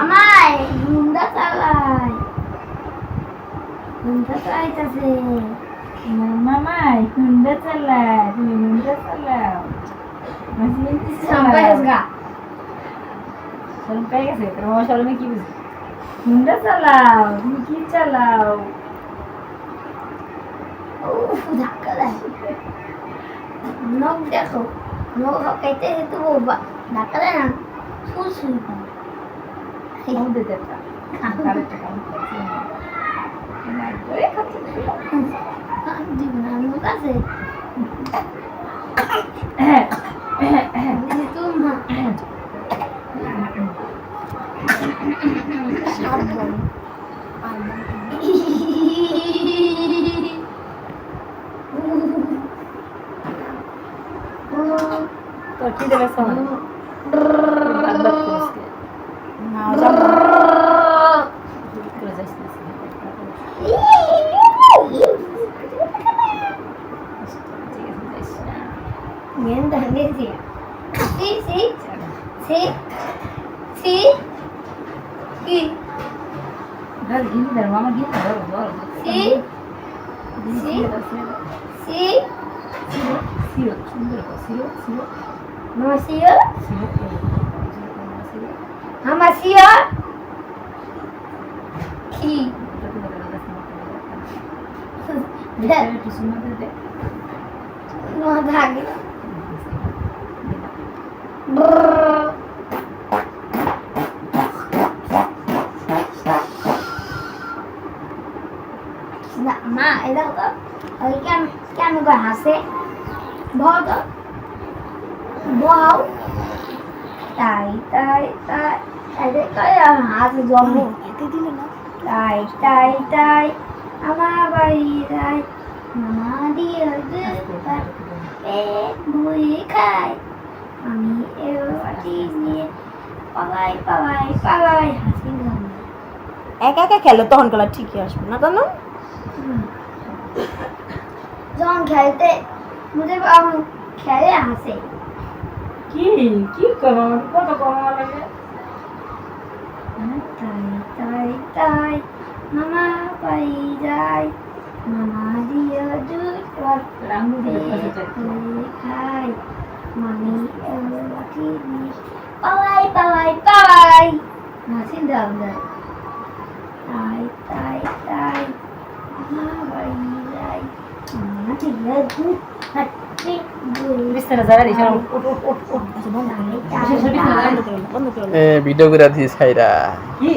আমায় গুন্ডা চালাই গুন্ডা চালাইতেছে। মামাই হুন্ডা চালা তুমি হুন্ডা চালাও। কি বুঝি? হুন্ডা চালাও তুমি কি চালাও? ধাক্কা দেয়। নখ দেখো নখ হেতু বাবা ধাক্কা দেয় না? ফুল সুই পায় কম দিতে ತೊಟ್ಟಿದೆಲ್ಲ ಸೌಂಡ್ ಎಂತ ಸಿ ಸಿ ಸಿ ಸಿ ಸಿ ಸಿ ಗಿಲ್ಲ ಮಾಮ ಗಿಲ್ಲ ಬರೋದು ಬರೋದು ಸಿ Brrr. না মা এটা তো ওই কেন কেন করে হাসে? বহ তো। বহাও তাই তাই তাই তাই তাই হাত জন্ম এতে দিল না। তাই তাই তাই আমার বাড়ি তাই। মামা দিয়ে পেট ভুই খায়। আমি এবারটি নিয়ে পালাই পালাই পালাই হাসি গান। একা একা খেলো তখন খেলা ঠিকই আসবে না কেন যখন খেলতে মুঝে খেলে হাসে। কি? কি করো? কত কমা লাগে? তাই তাই তাই মামা বাড়ি যায়। মামা দিয়ে ভুই খায় মামি নিয়ে পালাই পালাই পালাই দাও দাও তাই তাই তাই ভিডিও করে দিস খাইরা কি